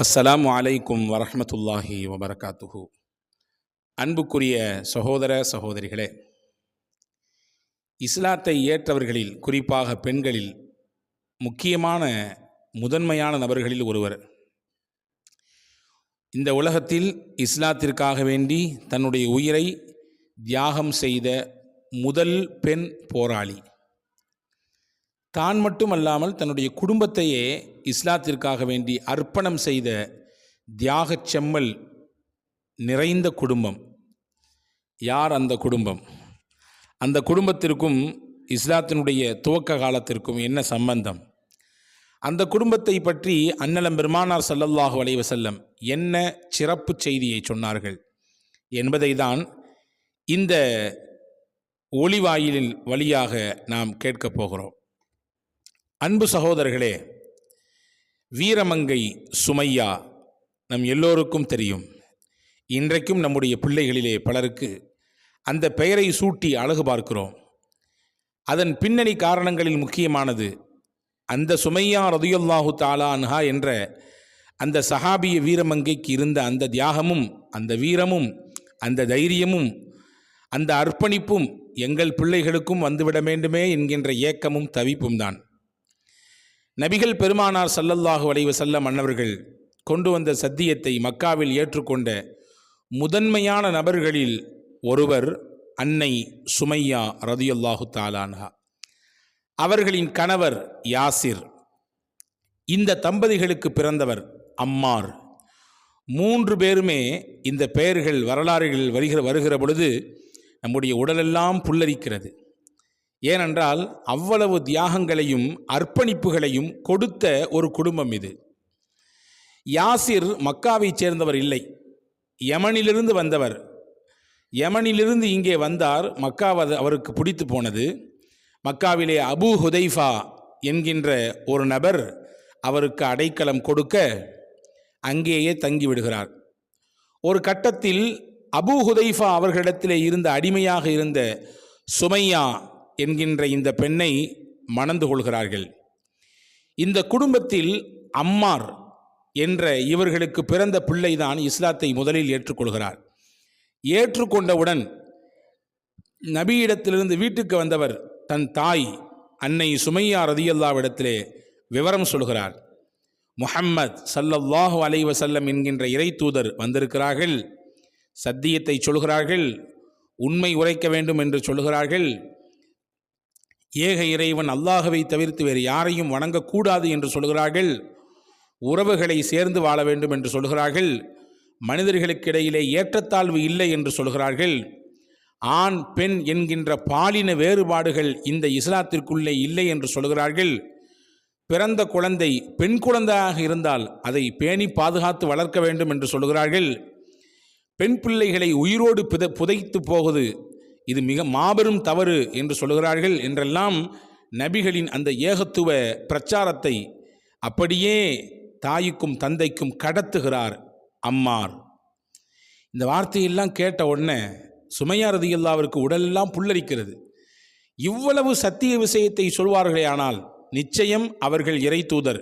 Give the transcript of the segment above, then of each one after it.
அஸ்ஸலாம் வலைக்கும் வரமத்துல்லாஹி வபரகாத்துஹு. அன்புக்குரிய சகோதர சகோதரிகளே இஸ்லாத்தை ஏற்றவர்களில் குறிப்பாக பெண்களில் முக்கியமான முதன்மையான நபர்களில் ஒருவர். இந்த உலகத்தில் இஸ்லாத்திற்காக வேண்டி தன்னுடைய உயிரை தியாகம் செய்த முதல் பெண் போராளி. தான் மட்டுமல்லாமல் தன்னுடைய குடும்பத்தையே இஸ்லாத்திற்காக வேண்டி அர்ப்பணம் செய்த தியாகச் செம்மல் நிறைந்த குடும்பம். யார் அந்த குடும்பம்? அந்த குடும்பத்திற்கும் இஸ்லாத்தினுடைய துவக்க காலத்திற்கும் என்ன சம்பந்தம்? அந்த குடும்பத்தை பற்றி அன்னலம் பெருமானார் சல்லல்லாஹு அலைஹி என்ன சிறப்பு செய்தியை சொன்னார்கள் என்பதை தான் இந்த ஒளிவாயிலில் வழியாக நாம் கேட்கப் போகிறோம். அன்பு சகோதரர்களே வீரமங்கை சுமையா நம் எல்லோருக்கும் தெரியும். இன்றைக்கும் நம்முடைய பிள்ளைகளிலே பலருக்கு அந்த பெயரை சூட்டி அழகு பார்க்கிறோம். அதன் பின்னணி காரணங்களில் முக்கியமானது அந்த சுமையா ரதுயல்லாஹு தாலா அன்ஹா என்ற அந்த சஹாபிய வீரமங்கைக்கு இருந்த அந்த தியாகமும் அந்த வீரமும் அந்த தைரியமும் அந்த அர்ப்பணிப்பும் எங்கள் பிள்ளைகளுக்கும் வந்துவிட வேண்டுமே என்கின்ற ஏக்கமும் தவிப்பும் தான் நபிகள் பெருமானார் சல்லல்லாஹு வளைவு செல்ல மன்னவர்கள் கொண்டு வந்த சத்தியத்தை மக்காவில் ஏற்றுக்கொண்ட முதன்மையான நபர்களில் ஒருவர் அன்னை சுமையா ரதியுல்லாஹு தாலானா அவர்களின் கணவர் யாசிர். இந்த தம்பதிகளுக்கு பிறந்தவர் அம்மார். மூன்று பேருமே இந்த பெயர்கள் வரலாறுகளில் வருகிற வருகிற பொழுது நம்முடைய உடலெல்லாம் புல்லரிக்கிறது. ஏனென்றால் அவ்வளவு தியாகங்களையும் அர்ப்பணிப்புகளையும் கொடுத்த ஒரு குடும்பம் இது. யாசிர் மக்காவைச் சேர்ந்தவர் இல்லை. யமனிலிருந்து வந்தவர். யமனிலிருந்து இங்கே வந்தார். மக்காவது அவருக்கு பிடித்து போனது. மக்காவிலே அபு ஹுதைஃபா என்கின்ற ஒரு நபர் அவருக்கு அடைக்கலம் கொடுக்க அங்கேயே தங்கிவிடுகிறார். ஒரு கட்டத்தில் அபு ஹுதைஃபா அவர்களிடத்திலே இருந்த அடிமையாக இருந்த சுமையா என்கின்ற இந்த பெண்ணை மணந்து கொள்கிறார்கள். இந்த குடும்பத்தில் அம்மார் என்ற இவர்களுக்கு பிறந்த பிள்ளைதான் இஸ்லாத்தை முதலில் ஏற்றுக்கொள்கிறார். ஏற்றுக்கொண்டவுடன் நபியிடத்திலிருந்து வீட்டுக்கு வந்தவர் தன் தாய் அன்னை சுமையா ரதியல்லாவிடத்திலே விவரம் சொல்கிறார். முஹம்மத் சல்லல்லாஹு அலைவ செல்லம் என்கின்ற இறை தூதர் வந்திருக்கிறார்கள். சத்தியத்தை சொல்கிறார்கள். உண்மை உரைக்க வேண்டும் என்று சொல்கிறார்கள். ஏக இறைவன் அல்லாஹவை தவிர்த்து வேறு யாரையும் வணங்கக்கூடாது என்று சொல்கிறார்கள். உறவுகளை சேர்ந்து வாழ வேண்டும் என்று சொல்கிறார்கள். மனிதர்களுக்கிடையிலே ஏற்றத்தாழ்வு இல்லை என்று சொல்கிறார்கள். ஆண் பெண் என்கின்ற பாலின வேறுபாடுகள் இந்த இஸ்லாத்திற்குள்ளே இல்லை என்று சொல்கிறார்கள். பிறந்த குழந்தை பெண் குழந்தையாக இருந்தால் அதை பேணி பாதுகாத்து வளர்க்க வேண்டும் என்று சொல்கிறார்கள். பெண் பிள்ளைகளை உயிரோடு புத புதைத்து போகுது. இது மிக மாபெரும் தவறு என்று சொல்கிறார்கள் என்றெல்லாம் நபிகளின் அந்த ஏகத்துவ பிரச்சாரத்தை அப்படியே தாய்க்கும் தந்தைக்கும் கடத்துகிறார் அம்மார். இந்த வார்த்தையெல்லாம் கேட்ட உடனே சுமையா ரதியல்லாவிற்கு உடலெல்லாம் புல்லரிக்கிறது. இவ்வளவு சத்திய விஷயத்தை சொல்வார்களே ஆனால் நிச்சயம் அவர்கள் இறை தூதர்.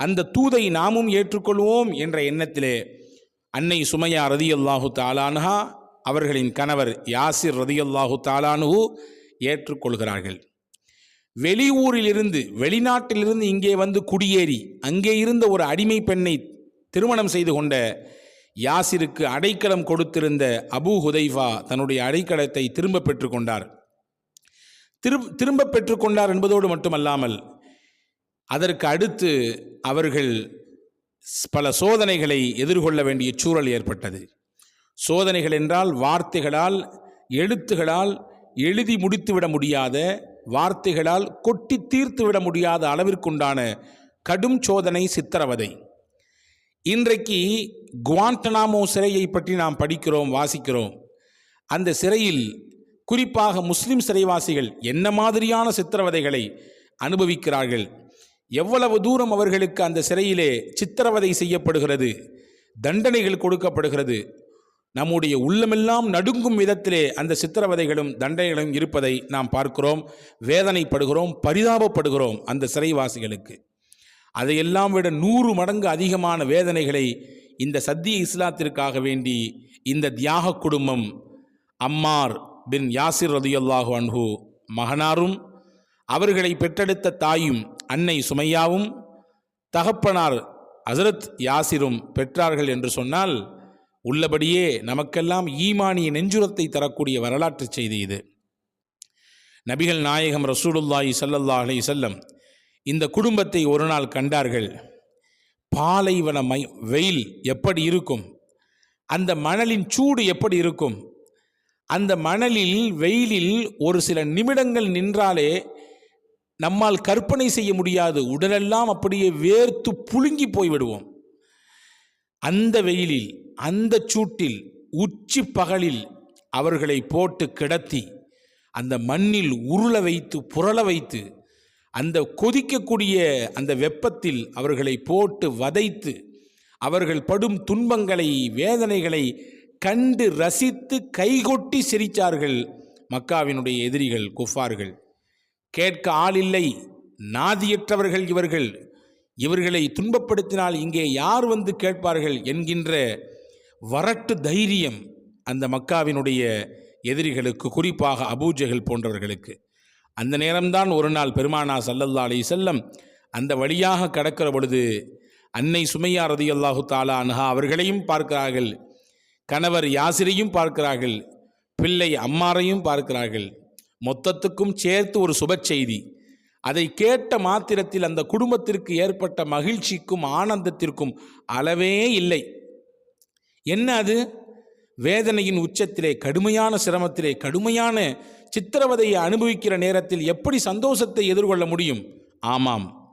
அந்த தூதை நாமும் ஏற்றுக்கொள்வோம் என்ற எண்ணத்திலே அன்னை சுமையா ரதியல்லாஹு தாலான்ஹா அவர்களின் கணவர் யாசிர் ரதியுல்லாஹு தாலானுஹு ஏற்றுக்கொள்கிறார்கள். வெளியூரிலிருந்து வெளிநாட்டிலிருந்து இங்கே வந்து குடியேறி அங்கே இருந்த ஒரு அடிமை பெண்ணை திருமணம் செய்து கொண்ட யாசிருக்கு அடைக்கலம் கொடுத்திருந்த அபு ஹுதைஃபா தன்னுடைய அடைக்கலத்தை திரும்ப பெற்றுக்கொண்டார் திரு திரும்ப பெற்றுக்கொண்டார் என்பதோடு மட்டுமல்லாமல் அதற்கு அடுத்து அவர்கள் பல சோதனைகளை எதிர்கொள்ள வேண்டிய சூழல் ஏற்பட்டது. சோதனைகள் என்றால் வார்த்தைகளால் எழுத்துகளால் எழுதி முடித்துவிட முடியாத வார்த்தைகளால் கொட்டி தீர்த்துவிட முடியாத அளவிற்குண்டான கடும் சோதனை சித்திரவதை. இன்றைக்கு குவாண்டனாமோ சிறையை பற்றி நாம் படிக்கிறோம் வாசிக்கிறோம். அந்த சிறையில் குறிப்பாக முஸ்லிம் சிறைவாசிகள் என்ன மாதிரியான சித்திரவதைகளை அனுபவிக்கிறார்கள்? எவ்வளவு தூரம் அவர்களுக்கு அந்த சிறையிலே சித்திரவதை செய்யப்படுகிறது? தண்டனைகள் கொடுக்கப்படுகிறது? நம்முடைய உள்ளமெல்லாம் நடுங்கும் விதத்திலே அந்த சித்திரவதைகளும் தண்டனைகளும் இருப்பதை நாம் பார்க்கிறோம் வேதனைப்படுகிறோம் பரிதாபப்படுகிறோம் அந்த சிறைவாசிகளுக்கு. அதையெல்லாம் விட நூறு மடங்கு அதிகமான வேதனைகளை இந்த சத்திய இஸ்லாத்திற்காக வேண்டி இந்த தியாக குடும்பம் அம்மார் பின் யாசிர் ரதியுல்லாஹு அன்ஹு மகனாரும் அவர்களை பெற்றெடுத்த தாயும் அன்னை சுமையாவும் தகப்பனார் ஹசரத் யாசிரும் பெற்றார்கள் என்று சொன்னால் உள்ளபடியே நமக்கெல்லாம் ஈமானிய நெஞ்சுரத்தை தரக்கூடிய வரலாற்று செய்தி இது. நபிகள் நாயகம் ரசூலுல்லாஹி சல்லல்லா அலி செல்லம் இந்த குடும்பத்தை ஒரு நாள் கண்டார்கள். பாலைவன மை வெயில் எப்படி இருக்கும்? அந்த மணலின் சூடு எப்படி இருக்கும்? அந்த மணலில் வெயிலில் ஒரு சில நிமிடங்கள் நின்றாலே நம்மால் கற்பனை செய்ய முடியாது. உடலெல்லாம் அப்படியே வேர்த்து புழுங்கி போய்விடுவோம். அந்த வெயிலில் அந்த சூட்டில் உச்சி பகலில் அவர்களை போட்டு கிடத்தி அந்த மண்ணில் உருள வைத்து புரள வைத்து அந்த கொதிக்கக்கூடிய அந்த வெப்பத்தில் அவர்களை போட்டு வதைத்து அவர்கள் படும் துன்பங்களை வேதனைகளை கண்டு ரசித்து கைகொட்டி சிரித்தார்கள் மக்காவினுடைய எதிரிகள் குஃபார்கள். கேட்க ஆளில்லை நாதியற்றவர்கள் இவர்கள். இவர்களை துன்பப்படுத்தினால் இங்கே யார் வந்து கேட்பார்கள் என்கின்ற வரட்டு தைரியம் அந்த மக்காவினுடைய எதிரிகளுக்கு குறிப்பாக அபூஜைகள் போன்றவர்களுக்கு. அந்த நேரம்தான் ஒரு நாள் பெருமானா சல்லல்லா அலி செல்லம் அந்த வழியாக கடக்கிற பொழுது அன்னை சுமையா ரதி அல்லாஹு தாலா அன்ஹா அவர்களையும் பார்க்கிறார்கள். கணவர் யாசிரையும் பார்க்கிறார்கள். பிள்ளை அம்மாரையும் பார்க்கிறார்கள். மொத்தத்துக்கும் சேர்த்து ஒரு சுப செய்தி. அதை கேட்ட மாத்திரத்தில் அந்த குடும்பத்திற்கு ஏற்பட்ட மகிழ்ச்சிக்கும் ஆனந்தத்திற்கும் அளவே இல்லை. என்ன அது? வேதனையின் உச்சத்திலே கடுமையான சிரமத்திலே கடுமையான சித்திரவதையை அனுபவிக்கிற நேரத்தில் எப்படி சந்தோஷத்தை எதிர்கொள்ள முடியும்? ஆமாம்.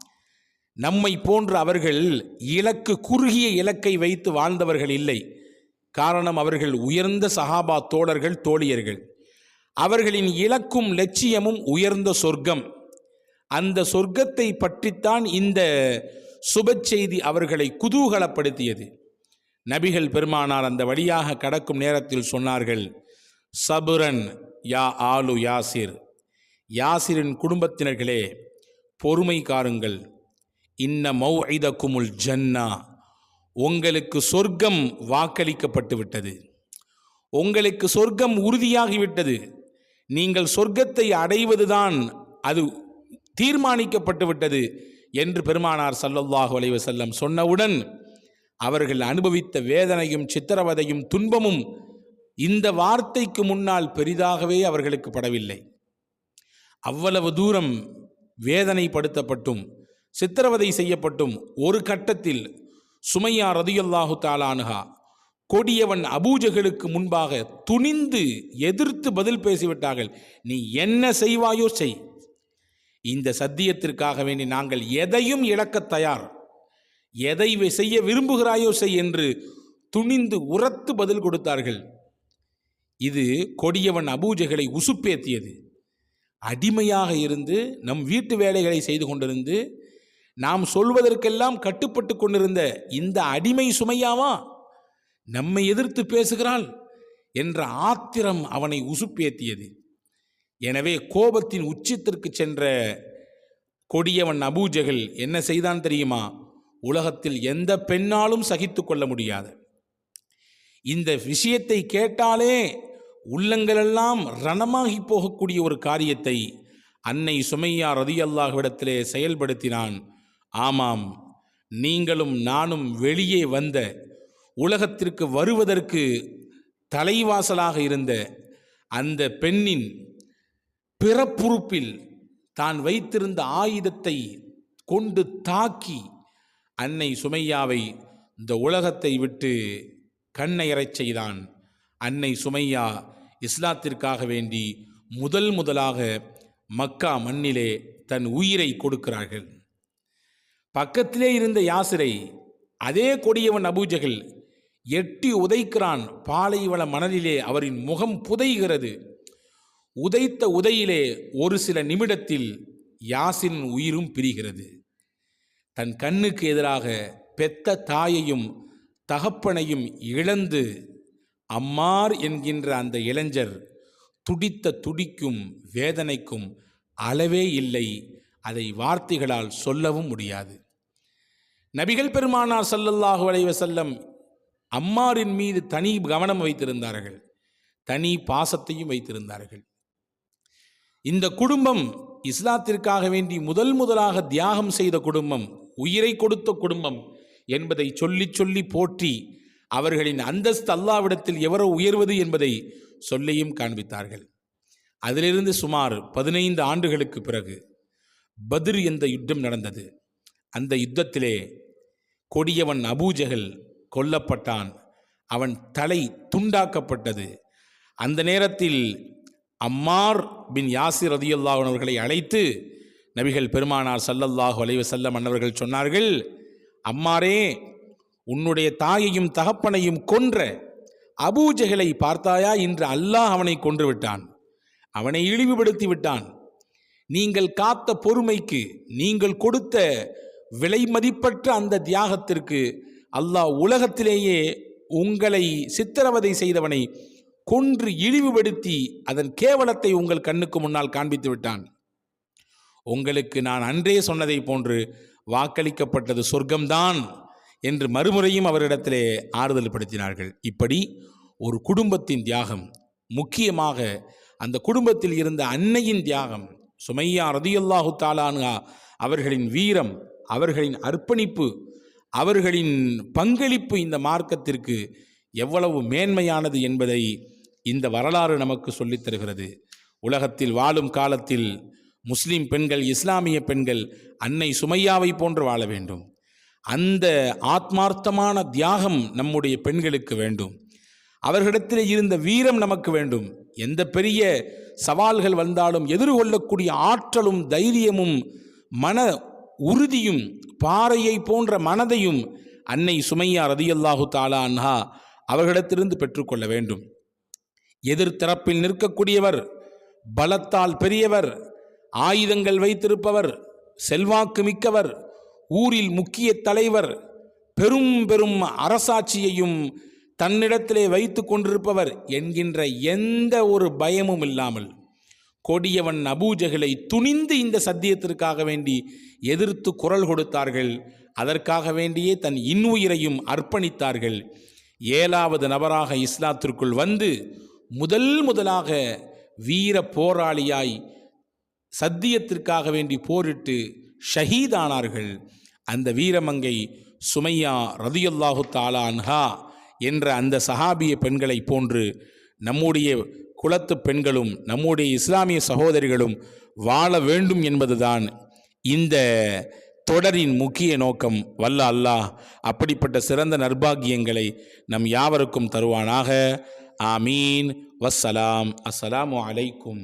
நம்மை போன்ற அவர்கள் இலக்கு குறுகிய இலக்கை வைத்து வாழ்ந்தவர்கள் இல்லை. காரணம் அவர்கள் உயர்ந்த சஹாபா தோழர்கள் தோழியர்கள். அவர்களின் இலக்கும் லட்சியமும் உயர்ந்த சொர்க்கம். அந்த சொர்க்கத்தை பற்றித்தான் இந்த சுப செய்தி அவர்களை குதூகலப்படுத்தியது. நபிகள் பெருமானார் அந்த வழியாக கடக்கும் நேரத்தில் சொன்னார்கள் சபுரன் யா ஆலு யாசிர். யாசிரின் குடும்பத்தினர்களே பொறுமை காருங்கள். இன்ன குமுல் ஜன்னா. உங்களுக்கு சொர்க்கம் வாக்களிக்கப்பட்டு விட்டது உங்களுக்கு சொர்க்கம் உறுதியாகிவிட்டது. நீங்கள் சொர்க்கத்தை அடைவதுதான் அது தீர்மானிக்கப்பட்டு விட்டது என்று பெருமானார் சல்லல்லாஹு அலைவசல்லம் சொன்னவுடன் அவர்கள் அனுபவித்த வேதனையும் சித்திரவதையும் துன்பமும் இந்த வார்த்தைக்கு முன்னால் பெரிதாகவே அவர்களுக்கு படவில்லை. அவ்வளவு தூரம் வேதனைப்படுத்தப்பட்டும் சித்திரவதை செய்யப்பட்டும் ஒரு கட்டத்தில் சுமையா ரதியுல்லாஹு தாலானுகா கொடியவன் அபூஜகளுக்கு முன்பாக துணிந்து எதிர்த்து பதில் பேசிவிட்டார்கள். நீ என்ன செய்வாயோ செய். இந்த சத்தியத்திற்காக வேண்டி நாங்கள் எதையும் இழக்க தயார். எதை செய்ய விரும்புகிறாயோ செய் என்று துணிந்து உரத்து பதில் கொடுத்தார்கள். இது கொடியவன் அபூஜைகளை உசுப்பேத்தியது. அடிமையாக இருந்து நம் வீட்டு வேலைகளை செய்து கொண்டிருந்து நாம் சொல்வதற்கெல்லாம் கட்டுப்பட்டு கொண்டிருந்த இந்த அடிமை சுமையாவா? நம்மை எதிர்த்து பேசுகிறாள் என்ற ஆத்திரம் அவனை உசுப்பேத்தியது. எனவே கோபத்தின் உச்சத்திற்கு சென்ற கொடியவன் அபூஜகள் என்ன செய்தான் தெரியுமா? உலகத்தில் எந்த பெண்ணாலும் சகித்து கொள்ள முடியாது. இந்த விஷயத்தை கேட்டாலே உள்ளங்களெல்லாம் ரணமாகி போகக்கூடிய ஒரு காரியத்தை அன்னை சுமையா ரதியல்லாஹ்விடத்திலே செயல்படுத்தினான். ஆமாம் நீங்களும் நானும் வெளியே வந்த உலகத்திற்கு வருவதற்கு தலைவாசலாக இருந்த அந்த பெண்ணின் பிறப்புறுப்பில் தான் வைத்திருந்த ஆயுதத்தை கொண்டு தாக்கி அன்னை சுமையாவை இந்த உலகத்தை விட்டு கண்ணையறச் செய்தான். அன்னை சுமையா இஸ்லாத்திற்காக வேண்டி முதல் முதலாக மக்கா மண்ணிலே தன் உயிரை கொடுக்கிறார்கள். பக்கத்திலே இருந்த யாசிரை அதே கொடியவன் அபூஜகள் எட்டி உதைக்கிறான். பாலைவள மணலிலே அவரின் முகம் புதைகிறது. உதைத்த உதையிலே ஒரு சில நிமிடத்தில் யாசின் உயிரும் பிரிகிறது. தன் கண்ணுக்கு எதிராக பெத்த தாயையும் தகப்பனையும் இழந்து அம்மார் என்கின்ற அந்த இளைஞர் துடித்த துடிக்கும் வேதனைக்கும் அளவே இல்லை. அதை வார்த்தைகளால் சொல்லவும் முடியாது. நபிகள் பெருமானார் சல்லல்லாஹு வளைவ செல்லம் அம்மாரின் மீது தனி கவனம் வைத்திருந்தார்கள். தனி பாசத்தையும் வைத்திருந்தார்கள். இந்த குடும்பம் இஸ்லாத்திற்காக வேண்டி முதல் முதலாக தியாகம் செய்த குடும்பம் உயிரை கொடுத்த குடும்பம் என்பதை சொல்லி சொல்லி போற்றி அவர்களின் அந்தஸ்து அல்லாவிடத்தில் எவரோ உயர்வது என்பதை சொல்லியும் காண்பித்தார்கள். அதிலிருந்து சுமார் பதினைந்து ஆண்டுகளுக்கு பிறகு பதிர் என்ற யுத்தம் நடந்தது. அந்த யுத்தத்திலே கொடியவன் அபூஜகல் கொல்லப்பட்டான். அவன் தலை துண்டாக்கப்பட்டது. அந்த நேரத்தில் அம்மார் பின் யாசிர் ரதியுல்லாஹ் அவர்களை அழைத்து நபிகள் பெருமானார் சல்லல்லாஹு அலைவ செல்ல மன்னவர்கள் சொன்னார்கள் அம்மாரே உன்னுடைய தாயையும் தகப்பனையும் கொன்ற அபூஜகலை பார்த்தாயா? இன்று அல்லாஹ் அவனை கொன்று விட்டான். அவனை இழிவுபடுத்தி விட்டான். நீங்கள் காத்த பொறுமைக்கு நீங்கள் கொடுத்த விலை மதிப்பற்ற அந்த தியாகத்திற்கு அல்லாஹ் உலகத்திலேயே உங்களை சித்திரவதை செய்தவனை கொன்று இழிவுபடுத்தி அதன் கேவலத்தை உங்கள் கண்ணுக்கு முன்னால் காண்பித்து விட்டான். உங்களுக்கு நான் அன்றே சொன்னதை போன்று வாக்களிக்கப்பட்டது சொர்க்கம்தான் என்று மறுமுறையும் அவரிடத்திலே ஆறுதல் படுத்தினார்கள் இப்படி ஒரு குடும்பத்தின் தியாகம் முக்கியமாக அந்த குடும்பத்தில் இருந்த அன்னையின் தியாகம் சுமையா ரதியுல்லாஹு தாலானுகா அவர்களின் வீரம் அவர்களின் அர்ப்பணிப்பு அவர்களின் பங்களிப்பு இந்த மார்க்கத்திற்கு எவ்வளவு மேன்மையானது என்பதை இந்த வரலாறு நமக்கு சொல்லித் தருகிறது. உலகத்தில் வாழும் காலத்தில் முஸ்லிம் பெண்கள் இஸ்லாமிய பெண்கள் அன்னை சுமையாவை போன்று வாழ வேண்டும். அந்த ஆத்மார்த்தமான தியாகம் நம்முடைய பெண்களுக்கு வேண்டும். அவர்களிடத்தில் இருந்த வீரம் நமக்கு வேண்டும். எந்த பெரிய சவால்கள் வந்தாலும் எதிர்கொள்ளக்கூடிய ஆற்றலும் தைரியமும் மன உறுதியும் பாறையை போன்ற மனதையும் அன்னை சுமையா ரதியல்லாஹு தாலா அன்ஹா அவர்களிடத்திலிருந்து பெற்றுக்கொள்ள வேண்டும். எதிர்த்தரப்பில் நிற்கக்கூடியவர் பலத்தால் பெரியவர் ஆயுதங்கள் வைத்திருப்பவர் செல்வாக்கு மிக்கவர் ஊரில் முக்கிய தலைவர் பெரும் பெரும் அரசாட்சியையும் தன்னிடத்திலே வைத்து கொண்டிருப்பவர் என்கின்ற எந்த ஒரு பயமும் இல்லாமல் கொடியவன் அபூஜகளை துணிந்து இந்த சத்தியத்திற்காக வேண்டி எதிர்த்து குரல் கொடுத்தார்கள். அதற்காக வேண்டியே தன் இன்னுயிரையும் அர்ப்பணித்தார்கள். ஏழாவது நபராக இஸ்லாத்திற்குள் வந்து முதல் முதலாக வீர போராளியாய் சத்தியத்திற்காக வேண்டி போரிட்டு ஷஹீதானார்கள். அந்த வீரமங்கை சுமையா ரதியுல்லாஹு தாலான்ஹா என்ற அந்த சஹாபிய பெண்களைப் போன்று நம்முடைய குலத்து பெண்களும் நம்முடைய இஸ்லாமிய சகோதரிகளும் வாழ வேண்டும் என்பதுதான் இந்த தொடரின் முக்கிய நோக்கம். வல்ல அல்லாஹ் அப்படிப்பட்ட சிறந்த நர்பாகியங்களை நம் யாவருக்கும் தருவானாக. ஆமீன். வஸ்ஸலாம். அஸ்ஸலாமு அலைக்கும்.